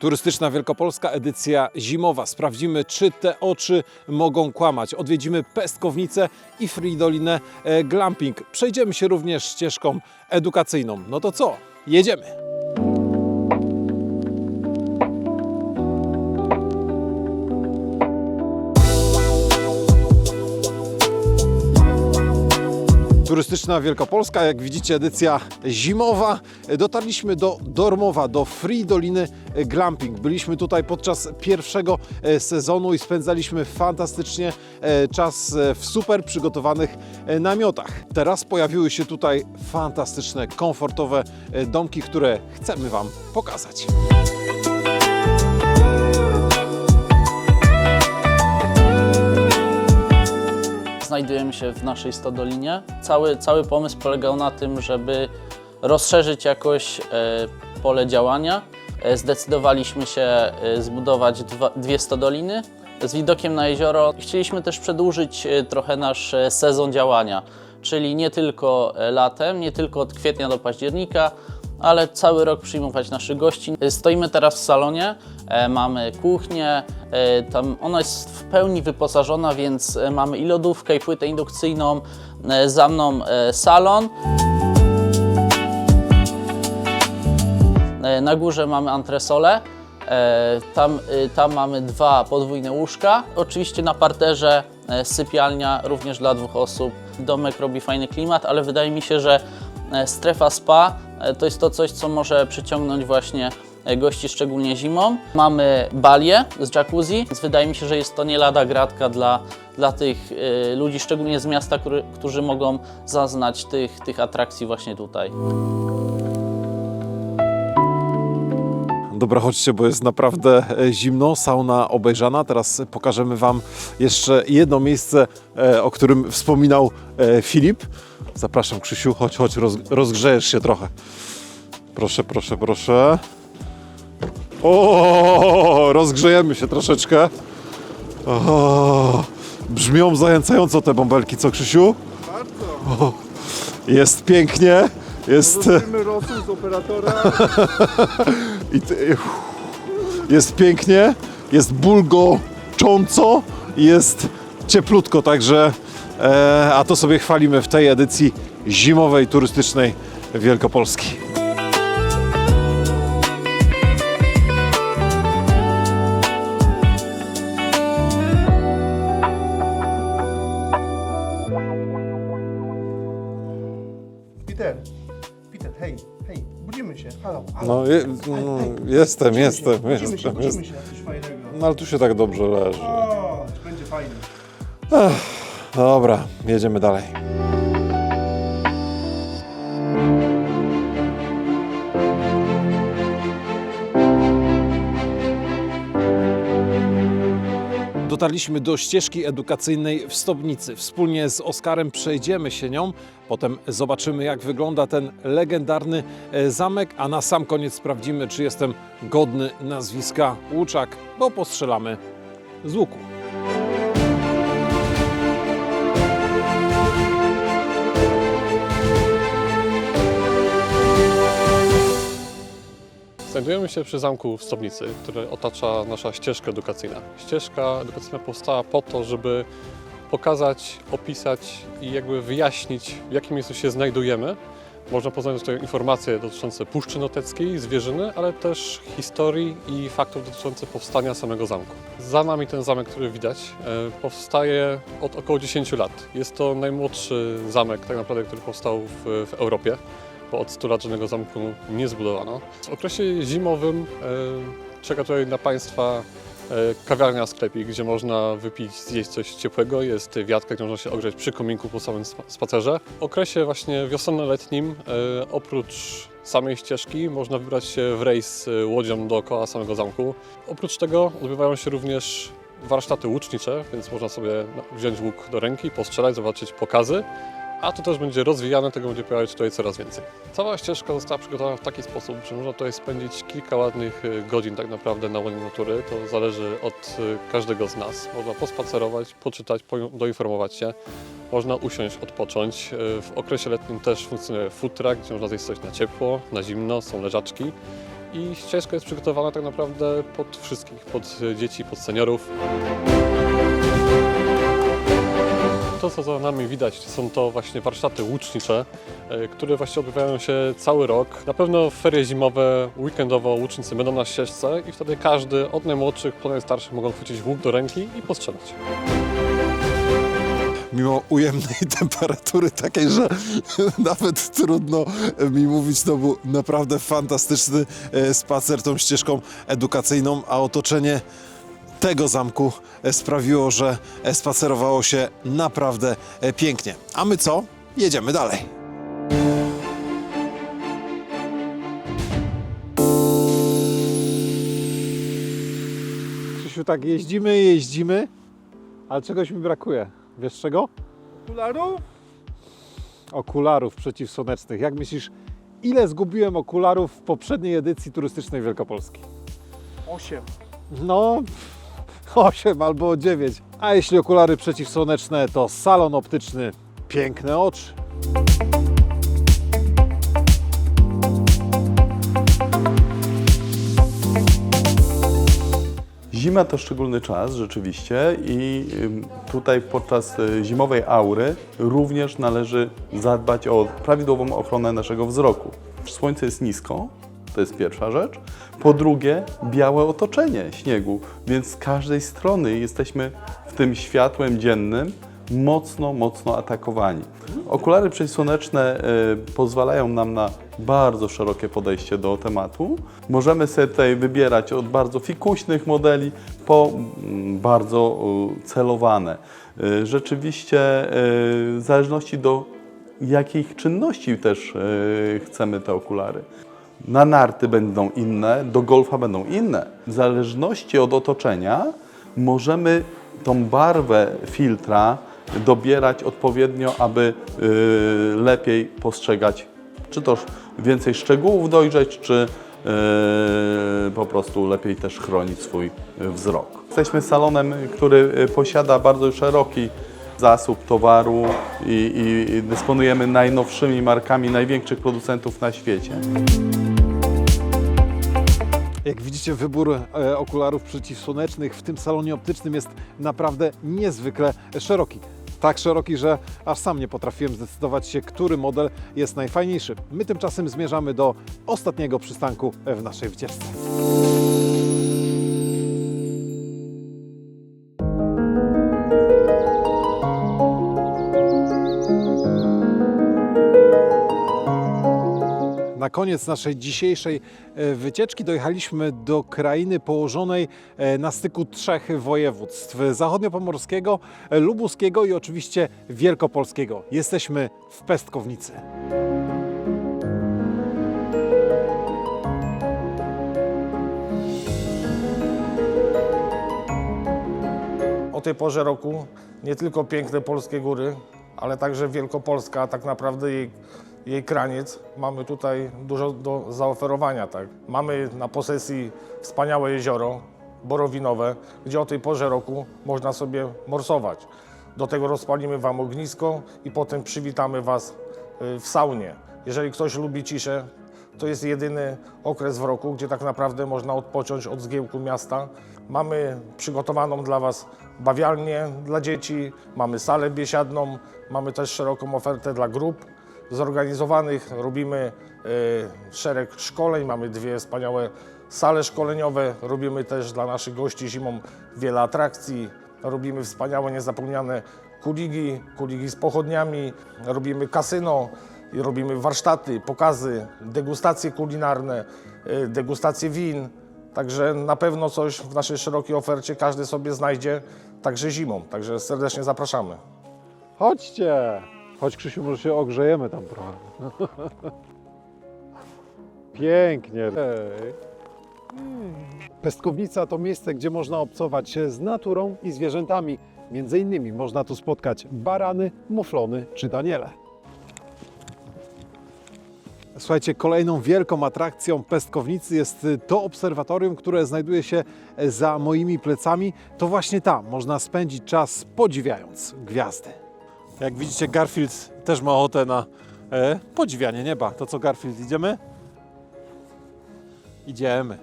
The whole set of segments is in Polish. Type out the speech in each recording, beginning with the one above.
Turystyczna Wielkopolska edycja zimowa. Sprawdzimy, czy te oczy mogą kłamać. Odwiedzimy Pestkownicę i Fridolinę e, Glamping. Przejdziemy się również ścieżką edukacyjną. No to co? Jedziemy! Turystyczna Wielkopolska, jak widzicie, edycja zimowa. Dotarliśmy do Dormowa, do Free Doliny Glamping. Byliśmy tutaj podczas pierwszego e, sezonu i spędzaliśmy fantastycznie e, czas e, w super przygotowanych namiotach. Teraz pojawiły się tutaj fantastyczne, komfortowe domki, które chcemy Wam pokazać. Znajdujemy się w naszej stodolinie. Cały, cały pomysł polegał na tym, żeby rozszerzyć jakoś e, pole działania. E, zdecydowaliśmy się e, zbudować dwie stodoliny z widokiem na jezioro. Chcieliśmy też przedłużyć trochę nasz sezon działania, czyli nie tylko latem, nie tylko od kwietnia do października, ale cały rok przyjmować naszych gości. Stoimy teraz w salonie, mamy kuchnię, tam ona jest w pełni wyposażona, więc e, mamy i lodówkę, i płytę indukcyjną, e, za mną e, salon. E, Na górze mamy antresolę. E, Tam, tam mamy dwa podwójne łóżka. Oczywiście na parterze e, sypialnia również dla dwóch osób. Domek robi fajny klimat, ale wydaje mi się, że e, strefa spa e, to jest to coś, co może przyciągnąć właśnie e, gości, szczególnie zimą. Mamy balię z jacuzzi, więc wydaje mi się, że jest to nie lada gratka dla, dla tych e, ludzi, szczególnie z miasta, który, którzy mogą zaznać tych, tych atrakcji właśnie tutaj. Dobra, chodźcie, bo jest naprawdę e, zimno, sauna obejrzana. Teraz pokażemy Wam jeszcze jedno miejsce, e, o którym wspominał e, Filip. Zapraszam, Krzysiu, chodź, chodź, roz, rozgrzejesz się trochę. Proszę, proszę, proszę. O, rozgrzejemy się troszeczkę. O, brzmią zachęcająco te bąbelki, co Krzysiu? Bardzo. O, jest pięknie, jest... Rosół z operatora. I ty, jest pięknie, jest bulgocząco, jest cieplutko, także e, a to sobie chwalimy w tej edycji zimowej turystycznej Wielkopolski. No, je, no jestem, jestem, się, budzimy się, jestem, jestem. się. No ale tu się tak dobrze leży. O, będzie fajnie. Dobra, jedziemy dalej. Dotarliśmy do ścieżki edukacyjnej w Stobnicy. Wspólnie z Oskarem przejdziemy się nią, potem zobaczymy jak wygląda ten legendarny e, zamek, a na sam koniec sprawdzimy czy jestem godny nazwiska Łuczak, bo postrzelamy z łuku. Znajdujemy się przy zamku w Stobnicy, który otacza nasza ścieżka edukacyjna. Ścieżka edukacyjna powstała po to, żeby pokazać, opisać i jakby wyjaśnić, w jakim miejscu się znajdujemy. Można poznać tutaj informacje dotyczące Puszczy Noteckiej, zwierzyny, ale też historii i faktów dotyczących powstania samego zamku. Za nami ten zamek, który widać, e, powstaje od około 10 lat. Jest to najmłodszy zamek tak naprawdę, który powstał w, w Europie bo od 100 lat żadnego zamku nie zbudowano. W okresie zimowym e, czeka tutaj na Państwa e, kawiarnia, sklepik, gdzie można wypić, zjeść coś ciepłego. Jest wiatka, gdzie można się ogrzeć przy kominku po samym spa- spacerze. W okresie właśnie wiosenno-letnim, e, oprócz samej ścieżki, można wybrać się w rejs łodzią dookoła samego zamku. Oprócz tego odbywają się również warsztaty łucznicze, więc można sobie wziąć łuk do ręki, postrzelać, zobaczyć pokazy. A to też będzie rozwijane, tego będzie pojawiać tutaj coraz więcej. Cała ścieżka została przygotowana w taki sposób, że można tutaj spędzić kilka ładnych y, godzin tak naprawdę na łonie natury. To zależy od y, każdego z nas. Można pospacerować, poczytać, po- doinformować się. Można usiąść, odpocząć. Y, W okresie letnim też funkcjonuje truck, gdzie można zjeść coś na ciepło, na zimno, są leżaczki. i ścieżka jest przygotowana tak naprawdę pod wszystkich, pod dzieci, pod seniorów. To, co za nami widać, są to właśnie warsztaty łucznicze, e, które właśnie odbywają się cały rok. Na pewno w ferie zimowe, weekendowo łucznicy będą na ścieżce i wtedy każdy, od najmłodszych po najstarszych, mogą chwycić łuk do ręki i postrzelać. Mimo ujemnej temperatury takiej, że nawet trudno mi mówić, to był naprawdę fantastyczny e, spacer tą ścieżką edukacyjną, a otoczenie tego zamku e, sprawiło, że e, spacerowało się naprawdę e, pięknie. A my co? Jedziemy dalej. Krzysiu, tak jeździmy, jeździmy, ale czegoś mi brakuje. Wiesz czego? Okularów? Okularów przeciwsłonecznych. Jak myślisz, ile zgubiłem okularów w poprzedniej edycji turystycznej Wielkopolski? Osiem. No, 8 albo 9. A jeśli okulary przeciwsłoneczne, to salon optyczny Piękne oczy. Zima to szczególny czas rzeczywiście i tutaj podczas y, zimowej aury również należy zadbać o prawidłową ochronę naszego wzroku. Słońce jest nisko, to jest pierwsza rzecz. Po drugie, białe otoczenie śniegu, więc z każdej strony jesteśmy w tym światłem dziennym mocno, mocno atakowani. Okulary przeciwsłoneczne y, pozwalają nam na bardzo szerokie podejście do tematu. Możemy sobie tutaj wybierać od bardzo fikuśnych modeli po mm, bardzo celowane. Y, Rzeczywiście y, w zależności do jakich czynności też y, chcemy te okulary. Na narty będą inne, do golfa będą inne. W zależności od otoczenia możemy tą barwę filtra dobierać odpowiednio, aby y, lepiej postrzegać, czy też więcej szczegółów dojrzeć, czy y, po prostu lepiej też chronić swój y, wzrok. Jesteśmy salonem, który y, posiada bardzo szeroki zasób towaru i, i dysponujemy najnowszymi markami największych producentów na świecie. Jak widzicie, wybór e, okularów przeciwsłonecznych w tym salonie optycznym jest naprawdę niezwykle szeroki. Tak szeroki, że aż sam nie potrafiłem zdecydować się, który model jest najfajniejszy. My tymczasem zmierzamy do ostatniego przystanku w naszej wycieczce. Na koniec naszej dzisiejszej e, wycieczki dojechaliśmy do krainy położonej e, na styku trzech województw: zachodniopomorskiego, e, lubuskiego i oczywiście wielkopolskiego. Jesteśmy w Pestkownicy. o tej porze roku nie tylko piękne polskie góry, ale także Wielkopolska, a tak naprawdę jej, jej kraniec. Mamy tutaj dużo do zaoferowania. Tak. Mamy na posesji wspaniałe jezioro borowinowe, gdzie o tej porze roku można sobie morsować. Do tego rozpalimy Wam ognisko i potem przywitamy Was y, w saunie. Jeżeli ktoś lubi ciszę, to jest jedyny okres w roku, gdzie tak naprawdę można odpocząć od zgiełku miasta. Mamy przygotowaną dla Was bawialnię dla dzieci, mamy salę biesiadną, mamy też szeroką ofertę dla grup zorganizowanych. Robimy y, szereg szkoleń, mamy dwie wspaniałe sale szkoleniowe, robimy też dla naszych gości zimą wiele atrakcji, robimy wspaniałe, niezapomniane kuligi, kuligi z pochodniami, robimy kasyno, robimy warsztaty, pokazy, degustacje kulinarne, y, degustacje win. Także na pewno coś w naszej szerokiej ofercie każdy sobie znajdzie, także zimą. Także serdecznie zapraszamy. Chodźcie! Chodź Krzysiu, może się ogrzejemy tam trochę. Pięknie. Ej. Pestkownica to miejsce, gdzie można obcować z naturą i zwierzętami. Między innymi można tu spotkać barany, muflony czy daniele. Słuchajcie, kolejną wielką atrakcją Pestkownicy jest to obserwatorium, które znajduje się za moimi plecami. To właśnie tam można spędzić czas podziwiając gwiazdy. Jak widzicie, Garfield też ma ochotę na e, podziwianie nieba. To co, Garfield, idziemy? Idziemy.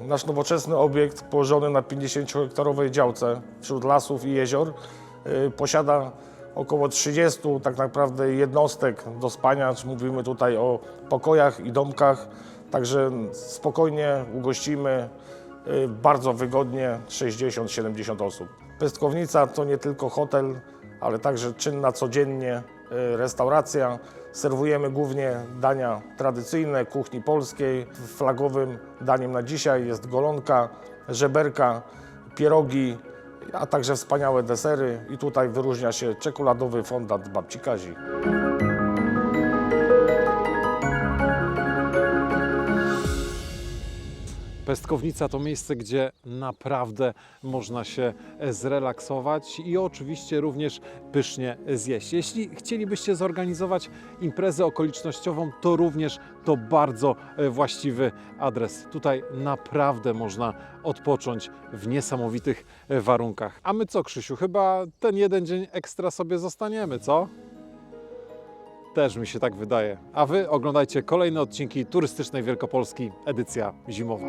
Nasz nowoczesny obiekt położony na 50-hektarowej działce wśród lasów i jezior y, posiada około 30 tak naprawdę jednostek do spania. Mówimy tutaj o pokojach i domkach, także spokojnie ugościmy y, bardzo wygodnie 60-70 osób. Pestkownica to nie tylko hotel, ale także czynna codziennie y, restauracja. Serwujemy głównie dania tradycyjne kuchni polskiej. Flagowym daniem na dzisiaj jest golonka, żeberka, pierogi, a także wspaniałe desery. I tutaj wyróżnia się czekoladowy fondant babci Kazi. Pestkownica to miejsce, gdzie naprawdę można się zrelaksować i oczywiście również pysznie zjeść. Jeśli chcielibyście zorganizować imprezę okolicznościową, to również to bardzo e, właściwy adres. Tutaj naprawdę można odpocząć w niesamowitych e, warunkach. A my co, Krzysiu, chyba ten jeden dzień ekstra sobie zostaniemy, co? Też mi się tak wydaje. A Wy oglądajcie kolejne odcinki turystycznej Wielkopolski, edycja zimowa.